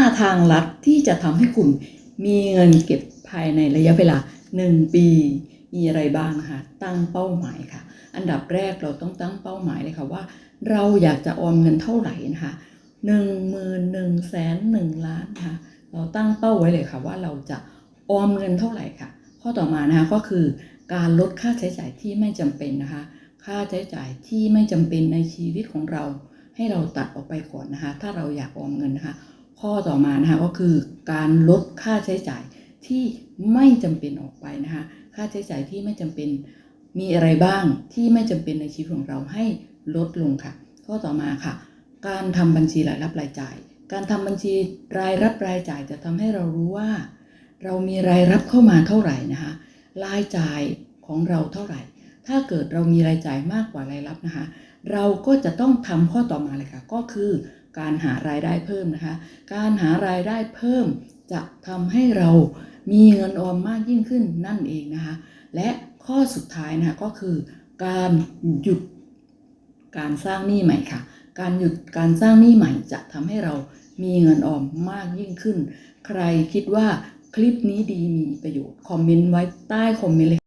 5ทางลัดที่จะทำให้คุณมีเงินเก็บภายในระยะเวลา 1 ปี มีอะไรบ้างนะคะตั้งเป้าหมายค่ะ อันดับแรกเราต้องตั้งเป้าหมายเลยค่ะว่า เราอยากจะออมเงินเท่าไหร่นะคะหนึ่งหมื่นหนึ่งแสนหนึ่งล้านนะคะเราตั้งเป้าไว้เลยค่ะว่าเราจะออมเงินเท่าไหร่ค่ะ ข้อต่อมานะคะก็คือการลดค่าใช้จ่ายที่ไม่จำเป็นนะคะ ค่าใช้จ่ายที่ไม่จำเป็นในชีวิตของเรา ให้เราตัดออกไปก่อนนะคะ ถ้าเราอยากออมเงินนะคะ ข้อต่อมานะคะก็คือการลดค่าใช้จ่ายที่ไม่จำเป็นออกไปนะคะค่าใช้จ่ายที่ไม่จำเป็นมีอะไรบ้างที่ไม่จำเป็นในชีวิตของเราให้ลดลงค่ะ ข้อต่อมาค่ะ การทำบัญชีรายรับรายจ่าย การทำบัญชีรายรับรายจ่ายจะทำให้เรารู้ว่า เรามีรายรับเข้ามาเท่าไหร่นะคะรายจ่ายของเราเท่าไหร่ ถ้าเกิดเรามีรายจ่ายมากกว่ารายรับนะคะ เราก็จะต้องทำข้อต่อมาเลยค่ะ ก็คือ การหารายได้เพิ่มนะคะ การหารายได้เพิ่มจะทำให้เรามีเงินออมมากยิ่งขึ้นนั่นเองนะคะ และข้อสุดท้ายนะคะก็คือการหยุดการสร้างหนี้ใหม่ค่ะ การหยุดการสร้างหนี้ใหม่จะทำให้เรามีเงินออมมากยิ่งขึ้น ใครคิดว่าคลิปนี้ดีมีประโยชน์ คอมเมนต์ไว้ใต้คอมเมนต์เลย